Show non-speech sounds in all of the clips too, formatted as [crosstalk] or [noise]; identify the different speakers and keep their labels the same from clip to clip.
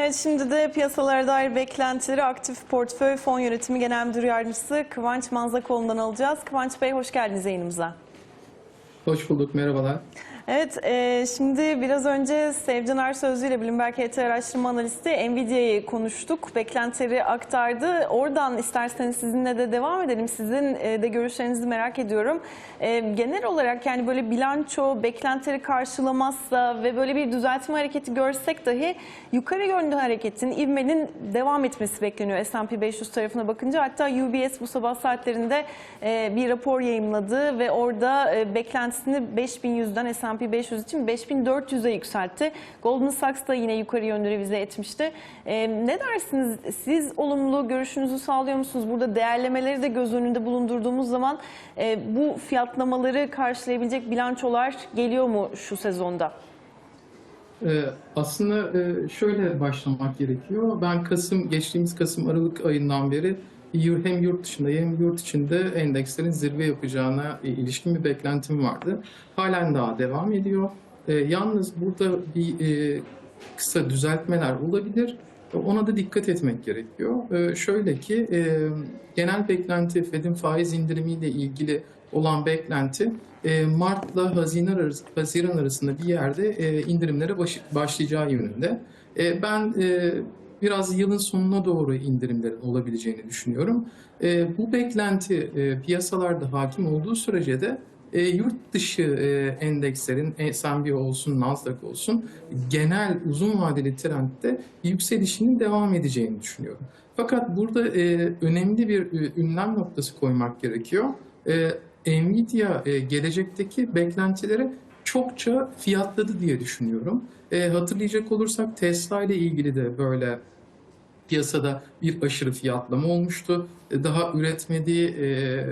Speaker 1: Evet şimdi de piyasalara dair beklentileri aktif portföy fon yönetimi genel müdür yardımcısı Kıvanç Manzakoğlu'ndan alacağız. Kıvanç Bey hoş geldiniz yayınımıza.
Speaker 2: Hoş bulduk, merhabalar.
Speaker 1: Evet, e, şimdi biraz önce Sevcan Ersözlü ile Bloomberg HT araştırma analisti Nvidia'yı konuştuk. Beklentileri aktardı. Oradan isterseniz sizinle de devam edelim. Sizin e, de görüşlerinizi merak ediyorum. E, genel olarak yani böyle bilanço beklentileri karşılamazsa ve böyle bir düzeltme hareketi görsek dahi yukarı yönlü hareketin, ivmenin devam etmesi bekleniyor S&P 500 tarafına bakınca. Hatta UBS bu sabah saatlerinde e, bir rapor yayımladı ve orada e, beklentisini 5100'den S&P 500 için 5400'e yükseltti. Goldman Sachs da yine yukarı yönlü revize etmişti. E, ne dersiniz? Siz olumlu görüşünüzü sağlıyor musunuz? Burada değerlemeleri de göz önünde bulundurduğumuz zaman e, bu fiyatlamaları karşılayabilecek bilançolar geliyor mu şu sezonda?
Speaker 2: Ee, aslında e, şöyle başlamak gerekiyor. Ben Kasım, geçtiğimiz Kasım Aralık ayından beri hem yurt dışında hem yurt içinde endekslerin zirve yapacağına ilişkin bir beklentim vardı. Halen daha devam ediyor. Ee, yalnız burada bir e, kısa düzeltmeler olabilir. Ona da dikkat etmek gerekiyor. Ee, şöyle ki e, genel beklenti Fed'in faiz indirimiyle ilgili olan beklenti e, Mart'la Haziran, Haziran arasında bir yerde e, indirimlere baş- başlayacağı yönünde. E, ben e, biraz yılın sonuna doğru indirimlerin olabileceğini düşünüyorum. E, bu beklenti e, piyasalarda hakim olduğu sürece de e, yurt dışı e, endekslerin S&P olsun, Nasdaq olsun genel uzun vadeli trendde yükselişinin devam edeceğini düşünüyorum. Fakat burada e, önemli bir e, ünlem noktası koymak gerekiyor. E, Nvidia e, gelecekteki beklentileri çokça fiyatladı diye düşünüyorum. E, hatırlayacak olursak Tesla ile ilgili de böyle piyasada bir aşırı fiyatlama olmuştu. E, Daha üretmediği e,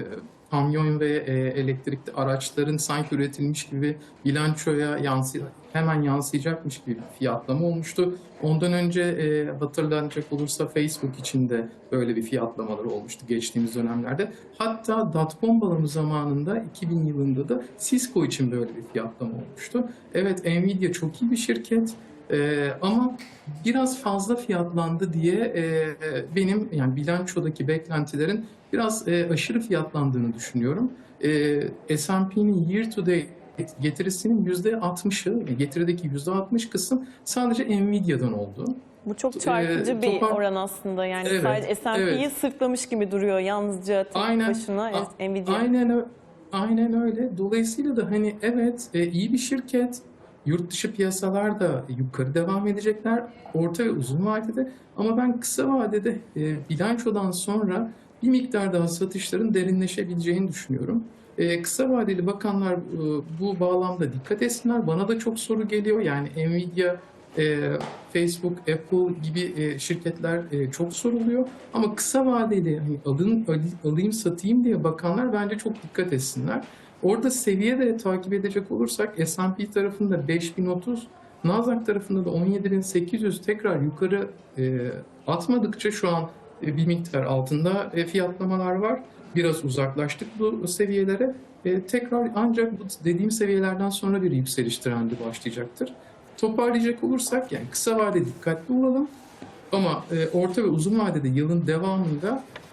Speaker 2: kamyon ve e, elektrikli araçların sanki üretilmiş gibi bilançoya yansı hemen yansıyacakmış bir fiyatlama olmuştu. Ondan önce e, hatırlanacak olursa Facebook için de böyle bir fiyatlamaları olmuştu geçtiğimiz dönemlerde. Hatta dotcom balonu zamanında 2000 yılında da Cisco için böyle bir fiyatlama olmuştu. Evet Nvidia çok iyi bir şirket. Ee, ama biraz fazla fiyatlandı diye e, benim yani bilançodaki beklentilerin biraz e, aşırı fiyatlandığını düşünüyorum. E, S&P'nin year to date getirisinin %60'ı, getirideki %60 kısım sadece Nvidia'dan oldu.
Speaker 1: Bu çok çarpıcı
Speaker 2: Ee,
Speaker 1: bir
Speaker 2: topar-
Speaker 1: oran aslında. Yani
Speaker 2: Evet,
Speaker 1: sadece S&P'yi
Speaker 2: evet.
Speaker 1: sırtlamış gibi duruyor yalnızca tek
Speaker 2: Aynen.
Speaker 1: başına
Speaker 2: A-
Speaker 1: Nvidia.
Speaker 2: Aynen, aynen öyle. Dolayısıyla da hani evet e, iyi bir şirket. Yurt dışı piyasalar da yukarı devam edecekler orta ve uzun vadede. Ama ben kısa vadede e, bilançodan sonra bir miktar daha satışların derinleşebileceğini düşünüyorum. E, kısa vadeli bakanlar e, bu bağlamda dikkat etsinler. Bana da çok soru geliyor. Yani Nvidia, e, Facebook, Apple gibi e, şirketler e, çok soruluyor. Ama kısa vadeli hani alın, al- alayım satayım diye bakanlar bence çok dikkat etsinler. Orada seviye de takip edecek olursak S&P tarafında 5030, Nasdaq tarafında da 17800 tekrar yukarı e, atmadıkça şu an bir miktar altında e, fiyatlamalar var. Biraz uzaklaştık bu seviyelere. E, tekrar ancak bu dediğim seviyelerden sonra bir yükseliş trendi başlayacaktır. Toparlayacak olursak yani kısa vadede dikkatli olalım. Ama e, orta ve uzun vadede yılın devamında e,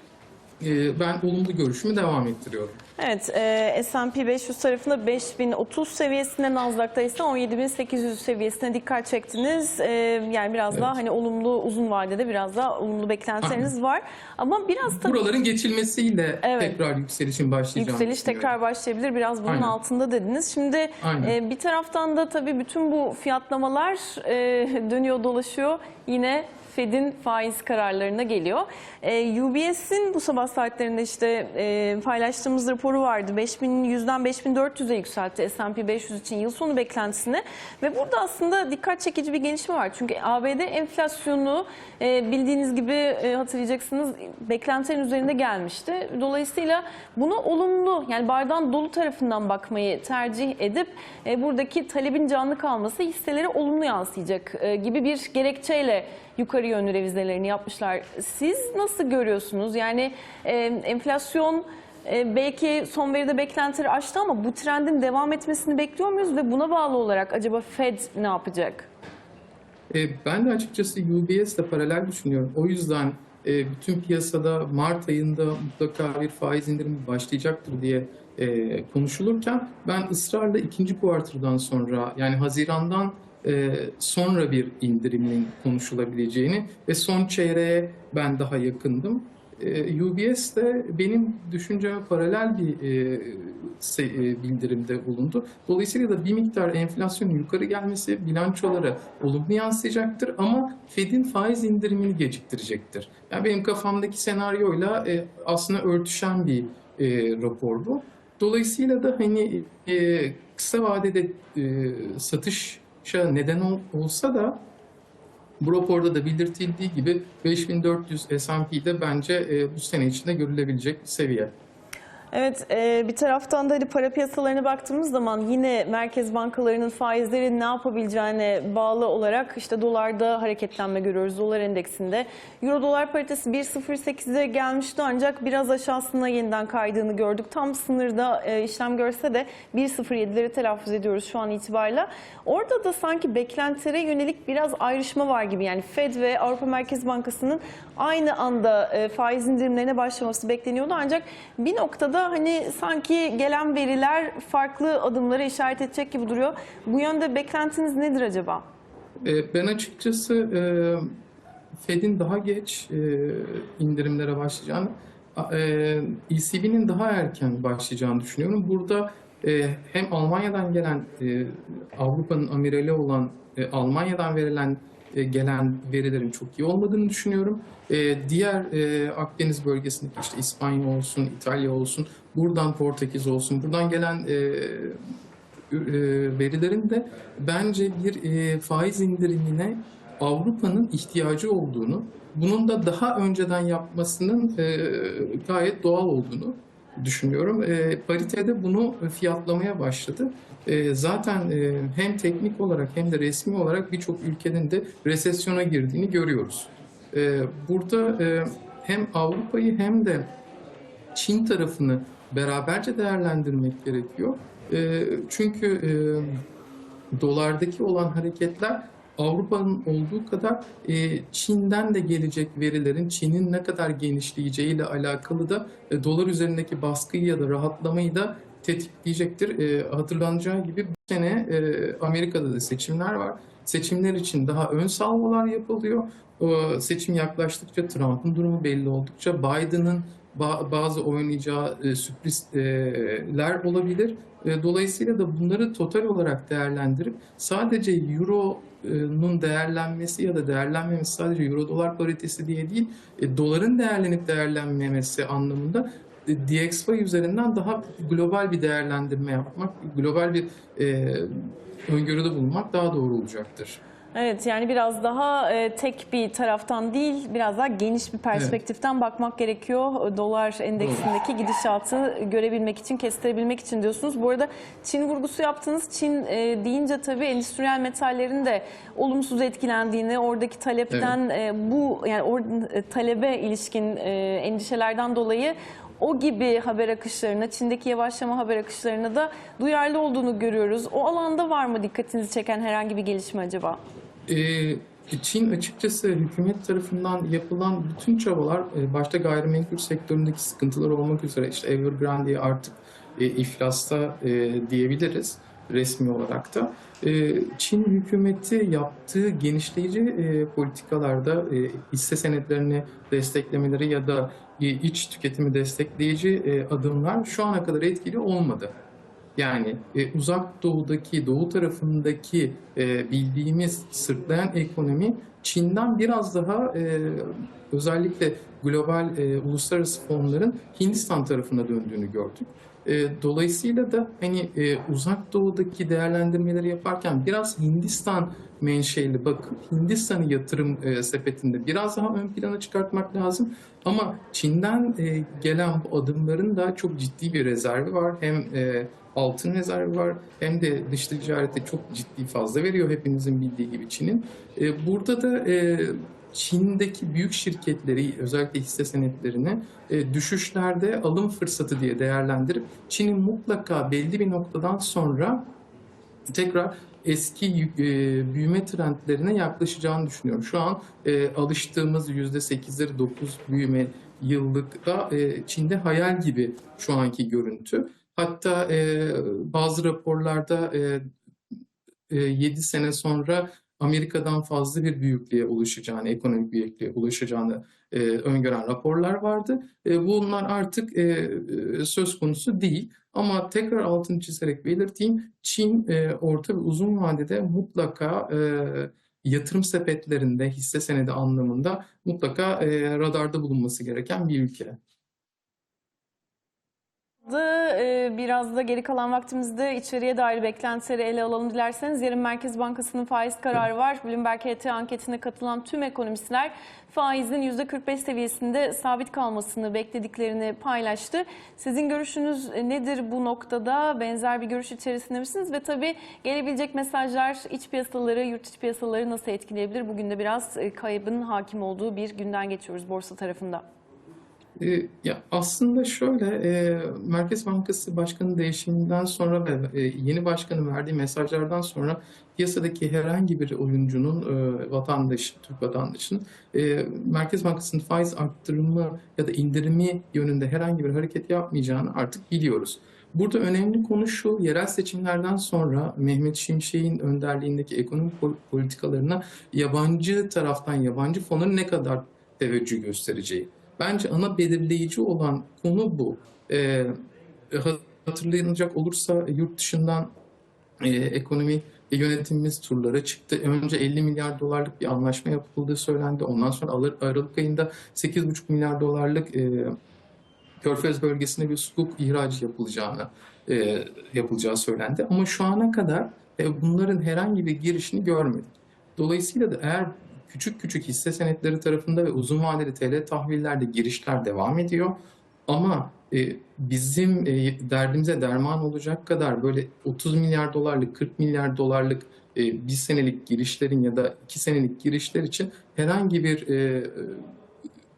Speaker 2: ben olumlu görüşümü devam ettiriyorum.
Speaker 1: Evet, e, S&P 500 tarafında 5030 seviyesinde, Nasdaq'ta ise 17800 seviyesine dikkat çektiniz. E, yani biraz daha
Speaker 2: Evet.
Speaker 1: hani olumlu, uzun vadede biraz daha olumlu beklentileriniz var. Ama biraz tabii
Speaker 2: Buraların geçilmesiyle
Speaker 1: Evet.
Speaker 2: tekrar yükselişin başlayacağını
Speaker 1: yükseliş tekrar başlayabilir. Biraz bunun
Speaker 2: Aynen.
Speaker 1: altında dediniz. Şimdi
Speaker 2: Aynen.
Speaker 1: e, bir taraftan da tabii bütün bu fiyatlamalar e, [laughs] dönüyor dolaşıyor. Yine Fed'in faiz kararlarına geliyor. E, UBS'in bu sabah saatlerinde işte e, paylaştığımız raporu vardı. 5100'den 5400'e yükseltti S&P 500 için yıl sonu beklentisini. Ve burada aslında dikkat çekici bir gelişme var. Çünkü ABD enflasyonu e, bildiğiniz gibi e, hatırlayacaksınız beklentilerin üzerinde gelmişti. Dolayısıyla bunu olumlu yani bardağın dolu tarafından bakmayı tercih edip e, buradaki talebin canlı kalması hisseleri olumlu yansıyacak e, gibi bir gerekçeyle yukarı yönlü revizelerini yapmışlar. Siz nasıl görüyorsunuz? Yani e, enflasyon e, belki son veride beklentileri aştı ama bu trendin devam etmesini bekliyor muyuz ve buna bağlı olarak acaba Fed ne yapacak?
Speaker 2: E, ben de açıkçası UBS ile paralel düşünüyorum. O yüzden e, bütün piyasada Mart ayında mutlaka bir faiz indirimi başlayacaktır diye e, konuşulurken ben ısrarla ikinci kuartırdan sonra yani Haziran'dan sonra bir indirimin konuşulabileceğini ve son çeyreğe ben daha yakındım. E, UBS de benim düşünceme paralel bir e, e, bildirimde bulundu. Dolayısıyla da bir miktar enflasyonun yukarı gelmesi bilançolara olumlu yansıyacaktır ama Fed'in faiz indirimini geciktirecektir. Yani benim kafamdaki senaryoyla e, aslında örtüşen bir e, rapor bu. Dolayısıyla da hani e, kısa vadede e, satışa neden ol- olsa da bu raporda da belirtildiği gibi 5400 S&P'de bence e, bu sene içinde görülebilecek bir seviye.
Speaker 1: Evet, e, bir taraftan da hani para piyasalarına baktığımız zaman yine merkez bankalarının faizleri ne yapabileceğine bağlı olarak işte dolarda hareketlenme görüyoruz dolar endeksinde. Euro dolar paritesi 1.08'e gelmişti ancak biraz aşağısına yeniden kaydığını gördük. Tam sınırda e, işlem görse de 1.07'leri telaffuz ediyoruz şu an itibariyle. Orada da sanki beklentilere yönelik biraz ayrışma var gibi. Yani Fed ve Avrupa Merkez Bankası'nın aynı anda e, faiz indirimlerine başlaması bekleniyordu ancak bir noktada hani sanki gelen veriler farklı adımlara işaret edecek gibi duruyor. Bu yönde beklentiniz nedir acaba?
Speaker 2: E, Ben açıkçası e, Fed'in daha geç e, indirimlere başlayacağını, ECB'nin daha erken başlayacağını düşünüyorum. Burada hem Almanya'dan gelen, Avrupa'nın amirali olan Almanya'dan verilen gelen verilerin çok iyi olmadığını düşünüyorum. E, Diğer e, Akdeniz bölgesindeki işte İspanya olsun, İtalya olsun, buradan Portekiz olsun, buradan gelen e, e, verilerin de bence bir e, faiz indirimine Avrupa'nın ihtiyacı olduğunu, bunun da daha önceden yapmasının e, gayet doğal olduğunu düşünüyorum. E, paritede bunu fiyatlamaya başladı. E, zaten e, hem teknik olarak hem de resmi olarak birçok ülkenin de resesyona girdiğini görüyoruz. E, burada e, hem Avrupa'yı hem de Çin tarafını beraberce değerlendirmek gerekiyor. E, çünkü e, dolardaki olan hareketler Avrupa'nın olduğu kadar e, Çin'den de gelecek verilerin Çin'in ne kadar genişleyeceğiyle alakalı da e, dolar üzerindeki baskıyı ya da rahatlamayı da tetikleyecektir. E, hatırlanacağı gibi bu sene e, Amerika'da da seçimler var. Seçimler için daha ön salvolar yapılıyor. O seçim yaklaştıkça Trump'ın durumu belli oldukça Biden'ın bazı oynayacağı e, sürprizler olabilir. E, Dolayısıyla da bunları total olarak değerlendirip sadece Euro'nun değerlenmesi ya da değerlenmemesi sadece Euro dolar paritesi diye değil, e, doların değerlenip değerlenmemesi anlamında DXY üzerinden daha global bir değerlendirme yapmak, global bir öngörüde bulunmak daha doğru olacaktır.
Speaker 1: Evet yani biraz daha e, tek bir taraftan değil biraz daha geniş bir perspektiften bakmak gerekiyor. Dolar endeksindeki gidişatı görebilmek için, kestirebilmek için diyorsunuz. Bu arada Çin vurgusu yaptınız. Çin e, deyince tabii endüstriyel metallerin de olumsuz etkilendiğini, oradaki talepten e, bu yani or- e, talebe ilişkin e, endişelerden dolayı o gibi haber akışlarına, Çin'deki yavaşlama haber akışlarına da duyarlı olduğunu görüyoruz. O alanda var mı dikkatinizi çeken herhangi bir gelişme acaba?
Speaker 2: Ee, Çin açıkçası hükümet tarafından yapılan bütün çabalar e, başta gayrimenkul sektöründeki sıkıntılar olmak üzere işte Evergrande artık e, iflasta e, diyebiliriz resmi olarak da. E, Çin hükümeti yaptığı genişleyici e, politikalarda e, hisse senetlerini desteklemeleri ya da e, iç tüketimi destekleyici e, adımlar şu ana kadar etkili olmadı. Yani e, uzak doğudaki, doğu tarafındaki e, bildiğimiz sırtlayan ekonomi Çin'den biraz daha e, özellikle global e, uluslararası fonların Hindistan tarafına döndüğünü gördük. E, dolayısıyla da hani e, uzak doğudaki değerlendirmeleri yaparken biraz Hindistan menşeli bakıp Hindistan'ı yatırım e, sepetinde biraz daha ön plana çıkartmak lazım. Ama Çin'den e, gelen bu adımların da çok ciddi bir rezervi var. Hem e, altın rezervi var hem de dış ticarette çok ciddi fazla veriyor hepinizin bildiği gibi Çin'in. E, burada da e, Çin'deki büyük şirketleri özellikle hisse senetlerini e, düşüşlerde alım fırsatı diye değerlendirip Çin'in mutlaka belli bir noktadan sonra tekrar eski e, büyüme trendlerine yaklaşacağını düşünüyorum. Şu an e, alıştığımız %8'leri 9 büyüme yıllıkta e, Çin'de hayal gibi şu anki görüntü. Hatta e, bazı raporlarda e, e, 7 sene sonra Amerika'dan fazla bir büyüklüğe ulaşacağını, ekonomik büyüklüğe ulaşacağını e, öngören raporlar vardı. E, bunlar artık e, söz konusu değil. Ama tekrar altını çizerek belirteyim, Çin e, orta ve uzun vadede mutlaka e, yatırım sepetlerinde hisse senedi anlamında mutlaka e, radarda bulunması gereken bir ülke.
Speaker 1: Ee, Biraz da geri kalan vaktimizde içeriye dair beklentileri ele alalım dilerseniz. Yarın Merkez Bankası'nın faiz kararı var. Bloomberg HT anketine katılan tüm ekonomistler faizin %45 seviyesinde sabit kalmasını beklediklerini paylaştı. Sizin görüşünüz nedir bu noktada? Benzer bir görüş içerisinde misiniz? Ve tabii gelebilecek mesajlar iç piyasaları, yurt içi piyasaları nasıl etkileyebilir? Bugün de biraz e, kaybın hakim olduğu bir günden geçiyoruz borsa tarafında.
Speaker 2: E, ya aslında şöyle e, Merkez Bankası Başkanı değişiminden sonra ve e, yeni başkanın verdiği mesajlardan sonra piyasadaki herhangi bir oyuncunun e, vatandaş, Türk vatandaşının e, Merkez Bankası'nın faiz arttırımı ya da indirimi yönünde herhangi bir hareket yapmayacağını artık biliyoruz. Burada önemli konu şu, yerel seçimlerden sonra Mehmet Şimşek'in önderliğindeki ekonomi pol- politikalarına yabancı taraftan, yabancı fonların ne kadar teveccüh göstereceği. Bence ana belirleyici olan konu bu. Ee, hatırlanacak olursa yurt dışından e, ekonomi yönetimimiz turlara çıktı. Önce 50 milyar dolarlık bir anlaşma yapıldığı söylendi. Ondan sonra Ar- Aralık ayında 8,5 milyar dolarlık e, Körfez bölgesine bir sukuk ihracı yapılacağını e, yapılacağı söylendi. Ama şu ana kadar e, bunların herhangi bir girişini görmedik. Dolayısıyla da eğer küçük küçük hisse senetleri tarafında ve uzun vadeli TL tahvillerde girişler devam ediyor. Ama e, bizim e, derdimize derman olacak kadar böyle 30 milyar dolarlık, 40 milyar dolarlık e, bir senelik girişlerin ya da iki senelik girişler için herhangi bir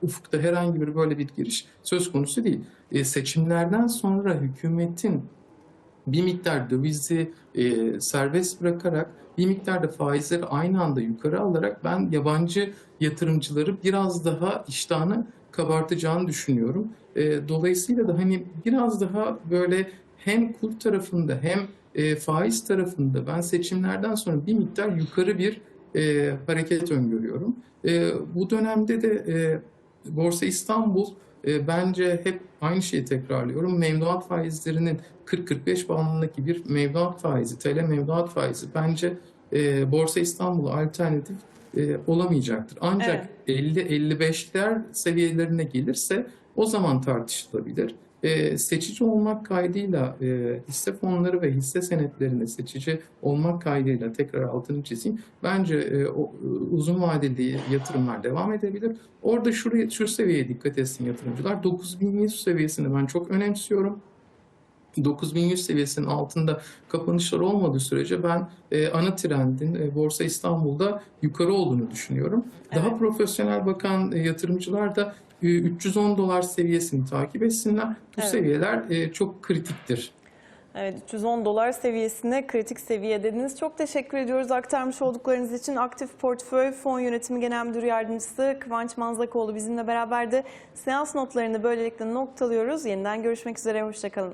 Speaker 2: ufukta herhangi bir böyle bir giriş söz konusu değil. Seçimlerden sonra hükümetin bir miktar dövizi e, serbest bırakarak bir miktar da faizleri aynı anda yukarı alarak ben yabancı yatırımcıları biraz daha iştahını kabartacağını düşünüyorum. E, dolayısıyla da hani biraz daha böyle hem kur tarafında hem e, faiz tarafında ben seçimlerden sonra bir miktar yukarı bir e, hareket öngörüyorum. E, bu dönemde de e, Borsa İstanbul e, bence hep aynı şeyi tekrarlıyorum. Mevduat faizlerinin 40-45 bandındaki bir mevduat faizi, TL mevduat faizi bence e, Borsa İstanbul'a alternatif e, olamayacaktır. Ancak 50-55'ler seviyelerine gelirse o zaman tartışılabilir. E, seçici olmak kaydıyla e, hisse fonları ve hisse senetlerine seçici olmak kaydıyla tekrar altını çizeyim. Bence e, o, e, uzun vadeli yatırımlar devam edebilir. Orada şuraya, şu seviyeye dikkat etsin yatırımcılar. 9100 seviyesini ben çok önemsiyorum. 9100 seviyesinin altında kapanışlar olmadığı sürece ben e, ana trendin e, Borsa İstanbul'da yukarı olduğunu düşünüyorum. Daha
Speaker 1: Evet.
Speaker 2: profesyonel bakan e, yatırımcılar da 310 dolar seviyesini takip etsinler. Bu
Speaker 1: Evet.
Speaker 2: seviyeler e, çok kritiktir.
Speaker 1: Evet 310 dolar seviyesine kritik seviye dediniz. Çok teşekkür ediyoruz aktarmış olduklarınız için. Aktif Portföy Fon Yönetimi Genel Müdür Yardımcısı Kıvanç Manzakoğlu bizimle beraberdi. Seans notlarını böylelikle noktalıyoruz. Yeniden görüşmek üzere, hoşçakalın.